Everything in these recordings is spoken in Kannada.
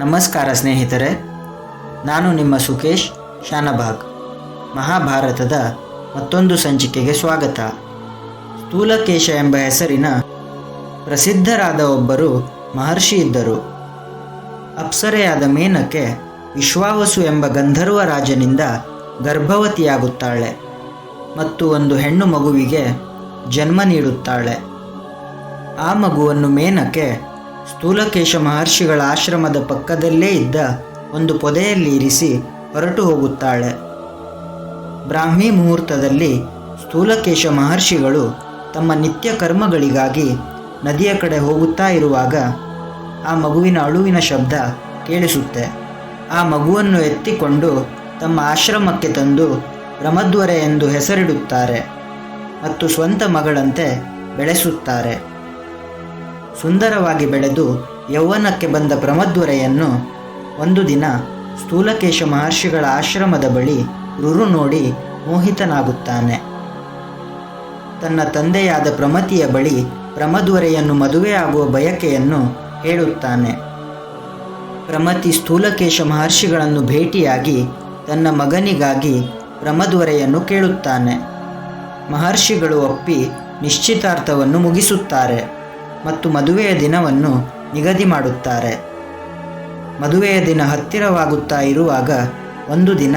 ನಮಸ್ಕಾರ ಸ್ನೇಹಿತರೆ, ನಾನು ನಿಮ್ಮ ಸುಕೇಶ್ ಶಾನಭಾಗ್. ಮಹಾಭಾರತದ ಮತ್ತೊಂದು ಸಂಚಿಕೆಗೆ ಸ್ವಾಗತ. ಸ್ಥೂಲಕೇಶ ಎಂಬ ಹೆಸರಿನ ಪ್ರಸಿದ್ಧರಾದ ಒಬ್ಬರು ಮಹರ್ಷಿ ಇದ್ದರು. ಅಪ್ಸರೆಯಾದ ಮೇನಕ್ಕೆ ವಿಶ್ವಾವಸು ಎಂಬ ಗಂಧರ್ವ ರಾಜನಿಂದ ಗರ್ಭವತಿಯಾಗುತ್ತಾಳೆ ಮತ್ತು ಒಂದು ಹೆಣ್ಣು ಮಗುವಿಗೆ ಜನ್ಮ ನೀಡುತ್ತಾಳೆ. ಆ ಮಗುವನ್ನು ಮೇನಕ್ಕೆ ಸ್ಥೂಲಕೇಶ ಮಹರ್ಷಿಗಳ ಆಶ್ರಮದ ಪಕ್ಕದಲ್ಲೇ ಇದ್ದ ಒಂದು ಪೊದೆಯಲ್ಲಿ ಇರಿಸಿ ಹೊರಟು ಹೋಗುತ್ತಾಳೆ. ಬ್ರಾಹ್ಮಿ ಮುಹೂರ್ತದಲ್ಲಿ ಸ್ಥೂಲಕೇಶ ಮಹರ್ಷಿಗಳು ತಮ್ಮ ನಿತ್ಯ ಕರ್ಮಗಳಿಗಾಗಿ ನದಿಯ ಕಡೆ ಹೋಗುತ್ತಾ ಇರುವಾಗ ಆ ಮಗುವಿನ ಅಳುವಿನ ಶಬ್ದ ಕೇಳಿಸುತ್ತೆ. ಆ ಮಗುವನ್ನು ಎತ್ತಿಕೊಂಡು ತಮ್ಮ ಆಶ್ರಮಕ್ಕೆ ತಂದು ಪ್ರಮದ್ವರೆ ಎಂದು ಹೆಸರಿಡುತ್ತಾರೆ ಮತ್ತು ಸ್ವಂತ ಮಗಳಂತೆ ಬೆಳೆಸುತ್ತಾರೆ. ಸುಂದರವಾಗಿ ಬೆಳೆದು ಯೌವನಕ್ಕೆ ಬಂದ ಪ್ರಮದ್ವರೆಯನ್ನು ಒಂದು ದಿನ ಸ್ಥೂಲಕೇಶ ಮಹರ್ಷಿಗಳ ಆಶ್ರಮದ ಬಳಿ ರುರು ನೋಡಿ ಮೋಹಿತನಾಗುತ್ತಾನೆ. ತನ್ನ ತಂದೆಯಾದ ಪ್ರಮತಿಯ ಬಳಿ ಪ್ರಮದ್ವರೆಯನ್ನು ಮದುವೆಯಾಗುವ ಬಯಕೆಯನ್ನು ಹೇಳುತ್ತಾನೆ. ಪ್ರಮತಿ ಸ್ಥೂಲಕೇಶ ಮಹರ್ಷಿಗಳನ್ನು ಭೇಟಿಯಾಗಿ ತನ್ನ ಮಗನಿಗಾಗಿ ಪ್ರಮದ್ವರೆಯನ್ನು ಕೇಳುತ್ತಾನೆ. ಮಹರ್ಷಿಗಳು ಒಪ್ಪಿ ನಿಶ್ಚಿತಾರ್ಥವನ್ನು ಮುಗಿಸುತ್ತಾರೆ. ಮತ್ತು ಮದುವೆಯ ದಿನವನ್ನು ನಿಗದಿ ಮಾಡುತ್ತಾರೆ. ಮದುವೆಯ ದಿನ ಹತ್ತಿರವಾಗುತ್ತಾ ಇರುವಾಗ ಒಂದು ದಿನ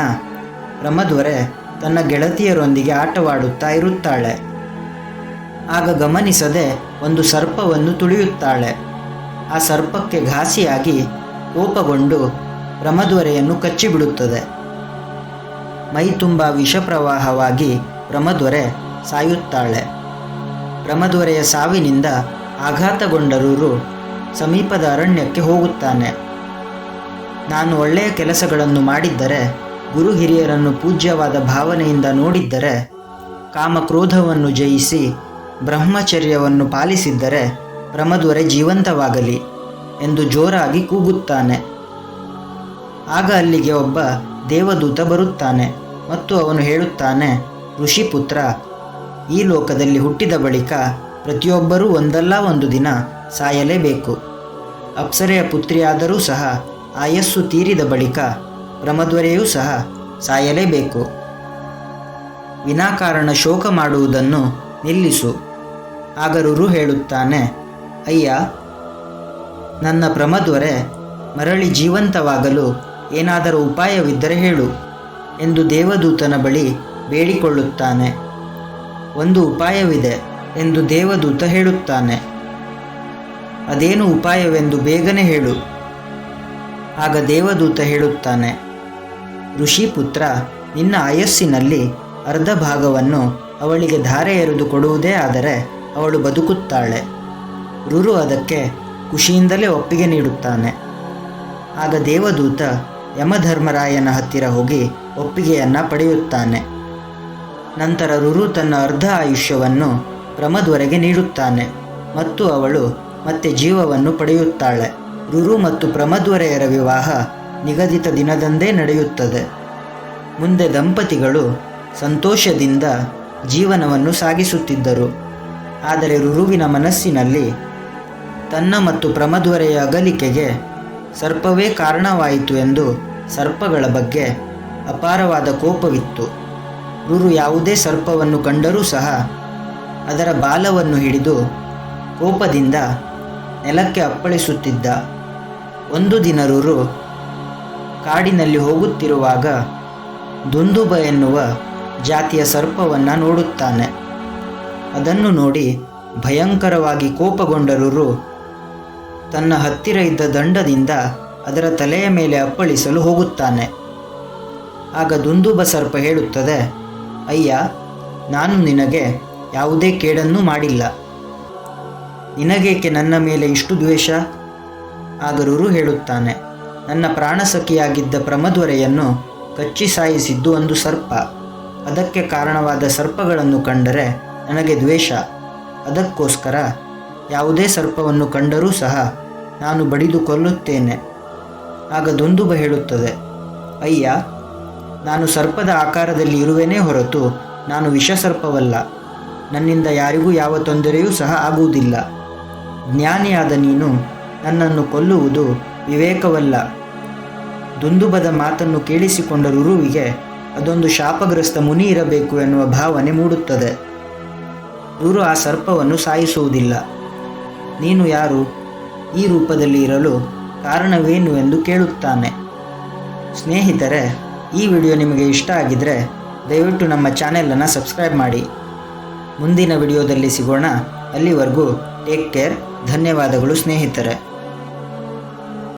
ಪ್ರಮದ್ವರೆ ತನ್ನ ಗೆಳತಿಯರೊಂದಿಗೆ ಆಟವಾಡುತ್ತಾ ಇರುತ್ತಾಳೆ. ಆಗ ಗಮನಿಸದೆ ಒಂದು ಸರ್ಪವನ್ನು ತುಳಿಯುತ್ತಾಳೆ. ಆ ಸರ್ಪಕ್ಕೆ ಘಾಸಿಯಾಗಿ ಕೋಪಗೊಂಡು ಪ್ರಮದ್ವರೆಯನ್ನು ಕಚ್ಚಿಬಿಡುತ್ತದೆ. ಮೈ ತುಂಬ ವಿಷಪ್ರವಾಹವಾಗಿ ಪ್ರಮದ್ವರೆ ಸಾಯುತ್ತಾಳೆ. ಪ್ರಮದ್ವರೆಯ ಸಾವಿನಿಂದ ಆಘಾತಗೊಂಡ ರುರು ಸಮೀಪದ ಅರಣ್ಯಕ್ಕೆ ಹೋಗುತ್ತಾನೆ. ನಾನು ಒಳ್ಳೆಯ ಕೆಲಸಗಳನ್ನು ಮಾಡಿದ್ದರೆ, ಗುರು ಹಿರಿಯರನ್ನು ಪೂಜ್ಯವಾದ ಭಾವನೆಯಿಂದ ನೋಡಿದ್ದರೆ, ಕಾಮಕ್ರೋಧವನ್ನು ಜಯಿಸಿ ಬ್ರಹ್ಮಚರ್ಯವನ್ನು ಪಾಲಿಸಿದ್ದರೆ ಪ್ರಮದ್ವರೆ ಜೀವಂತವಾಗಲಿ ಎಂದು ಜೋರಾಗಿ ಕೂಗುತ್ತಾನೆ. ಆಗ ಅಲ್ಲಿಗೆ ಒಬ್ಬ ದೇವದೂತ ಬರುತ್ತಾನೆ ಮತ್ತು ಅವನು ಹೇಳುತ್ತಾನೆ, ಋಷಿಪುತ್ರ, ಈ ಲೋಕದಲ್ಲಿ ಹುಟ್ಟಿದ ಬಳಿಕ ಪ್ರತಿಯೊಬ್ಬರೂ ಒಂದಲ್ಲ ಒಂದು ದಿನ ಸಾಯಲೇಬೇಕು. ಅಪ್ಸರೆಯ ಪುತ್ರಿಯಾದರೂ ಸಹ ಆಯಸ್ಸು ತೀರಿದ ಬಳಿಕ ಪ್ರಮದ್ವರೆಯೂ ಸಹ ಸಾಯಲೇಬೇಕು. ವಿನಾಕಾರಣ ಶೋಕ ಮಾಡುವುದನ್ನು ನಿಲ್ಲಿಸು. ಆಗರುರು ಹೇಳುತ್ತಾನೆ, ಅಯ್ಯ, ನನ್ನ ಪ್ರಮದ್ವರೆ, ಮರಳಿ ಜೀವಂತವಾಗಲು ಏನಾದರೂ ಉಪಾಯವಿದ್ದರೆ ಹೇಳು ಎಂದು ದೇವದೂತನ ಬಳಿ ಬೇಡಿಕೊಳ್ಳುತ್ತಾನೆ. ಒಂದು ಉಪಾಯವಿದೆ. ಎಂದು ದೇವದೂತ ಹೇಳುತ್ತಾನೆ. ಅದೇನು ಉಪಾಯವೆಂದು ಬೇಗನೆ ಹೇಳು. ಆಗ ದೇವದೂತ ಹೇಳುತ್ತಾನೆ ಋಷಿಪುತ್ರ ನಿನ್ನ ಆಯಸ್ಸಿನಲ್ಲಿ ಅರ್ಧ ಭಾಗವನ್ನು ಅವಳಿಗೆ ಧಾರೆ ಎರೆದು ಕೊಡುವುದೇ ಆದರೆ ಅವಳು ಬದುಕುತ್ತಾಳೆ. ರುರು ಅದಕ್ಕೆ ಖುಷಿಯಿಂದಲೇ ಒಪ್ಪಿಗೆ ನೀಡುತ್ತಾನೆ. ಆಗ ದೇವದೂತ ಯಮಧರ್ಮರಾಯನ ಹತ್ತಿರ ಹೋಗಿ ಒಪ್ಪಿಗೆಯನ್ನು ಪಡೆಯುತ್ತಾನೆ. ನಂತರ ರುರು ತನ್ನ ಅರ್ಧ ಆಯುಷ್ಯವನ್ನು ಪ್ರಮದ್ವರೆಗೆ ನೀಡುತ್ತಾನೆ ಮತ್ತು ಅವಳು ಮತ್ತೆ ಜೀವವನ್ನು ಪಡೆಯುತ್ತಾಳೆ. ರುರು ಮತ್ತು ಪ್ರಮದ್ವರೆಯರ ವಿವಾಹ ನಿಗದಿತ ದಿನದಂದೇ ನಡೆಯುತ್ತದೆ. ಮುಂದೆ ದಂಪತಿಗಳು ಸಂತೋಷದಿಂದ ಜೀವನವನ್ನು ಸಾಗಿಸುತ್ತಿದ್ದರು. ಆದರೆ ರುರುವಿನ ಮನಸ್ಸಿನಲ್ಲಿ ತನ್ನ ಮತ್ತು ಪ್ರಮದ್ವರೆಯ ಅಗಲಿಕೆಗೆ ಸರ್ಪವೇ ಕಾರಣವಾಯಿತು ಎಂದು ಸರ್ಪಗಳ ಬಗ್ಗೆ ಅಪಾರವಾದ ಕೋಪವಿತ್ತು. ರುರು ಯಾವುದೇ ಸರ್ಪವನ್ನು ಕಂಡರೂ ಸಹ ಅದರ ಬಾಲವನ್ನು ಹಿಡಿದು ಕೋಪದಿಂದ ನೆಲಕ್ಕೆ ಅಪ್ಪಳಿಸುತ್ತಿದ್ದ ಒಂದು ದಿನ ರುರು ಕಾಡಿನಲ್ಲಿ ಹೋಗುತ್ತಿರುವಾಗ ದುಂದುಬ ಎನ್ನುವ ಜಾತಿಯ ಸರ್ಪವನ್ನು ನೋಡುತ್ತಾನೆ. ಅದನ್ನು ನೋಡಿ ಭಯಂಕರವಾಗಿ ಕೋಪಗೊಂಡ ರುರು ತನ್ನ ಹತ್ತಿರ ಇದ್ದ ದಂಡದಿಂದ ಅದರ ತಲೆಯ ಮೇಲೆ ಅಪ್ಪಳಿಸಲು ಹೋಗುತ್ತಾನೆ. ಆಗ ದುಂದುಬ ಸರ್ಪ ಹೇಳುತ್ತದೆ, ಅಯ್ಯ, ನಾನು ನಿನಗೆ ಯಾವುದೇ ಕೇಡನ್ನೂ ಮಾಡಿಲ್ಲ. ನಿನಗೇಕೆ ನನ್ನ ಮೇಲೆ ಇಷ್ಟು ದ್ವೇಷ? ಆಗರೂರು ಹೇಳುತ್ತಾನೆ. ನನ್ನ ಪ್ರಾಣಸಖಿಯಾಗಿದ್ದ ಪ್ರಮದ್ವರೆಯನ್ನು ಕಚ್ಚಿ ಸಾಯಿಸಿದ್ದು ಒಂದು ಸರ್ಪ. ಅದಕ್ಕೆ ಕಾರಣವಾದ ಸರ್ಪಗಳನ್ನು ಕಂಡರೆ ನನಗೆ ದ್ವೇಷ. ಅದಕ್ಕೋಸ್ಕರ ಯಾವುದೇ ಸರ್ಪವನ್ನು ಕಂಡರೂ ಸಹ ನಾನು ಬಡಿದು ಕೊಲ್ಲುತ್ತೇನೆ. ಆಗ ದುಂದುಬ ಹೇಳುತ್ತದೆ, ಅಯ್ಯ, ನಾನು ಸರ್ಪದ ಆಕಾರದಲ್ಲಿ ಇರುವೆನೇ ಹೊರತು ನಾನು ವಿಷಸರ್ಪವಲ್ಲ. ನನ್ನಿಂದ ಯಾರಿಗೂ ಯಾವ ತೊಂದರೆಯೂ ಸಹ ಆಗುವುದಿಲ್ಲ. ಜ್ಞಾನಿಯಾದ ನೀನು ನನ್ನನ್ನು ಕೊಲ್ಲುವುದು ವಿವೇಕವಲ್ಲ. ದುಂದುಬದ ಮಾತನ್ನು ಕೇಳಿಸಿಕೊಂಡ ರುರುವಿಗೆ ಅದೊಂದು ಶಾಪಗ್ರಸ್ತ ಮುನಿ ಇರಬೇಕು ಎನ್ನುವ ಭಾವನೆ ಮೂಡುತ್ತದೆ. ರುರು ಆ ಸರ್ಪವನ್ನು ಸಾಯಿಸುವುದಿಲ್ಲ. ನೀನು ಯಾರು? ಈ ರೂಪದಲ್ಲಿ ಇರಲು ಕಾರಣವೇನು ಎಂದು ಕೇಳುತ್ತಾನೆ. ಸ್ನೇಹಿತರೆ, ಈ ವಿಡಿಯೋ ನಿಮಗೆ ಇಷ್ಟ ಆಗಿದ್ರೆ ದಯವಿಟ್ಟು ನಮ್ಮ ಚಾನೆಲನ್ನು ಸಬ್ಸ್ಕ್ರೈಬ್ ಮಾಡಿ. ಮುಂದಿನ ವಿಡಿಯೋದಲ್ಲಿ ಸಿಗೋಣ. ಅಲ್ಲಿವರೆಗೂ ಟೇಕ್ ಕೇರ್ ಧನ್ಯವಾದಗಳು ಸ್ನೇಹಿತರೆ.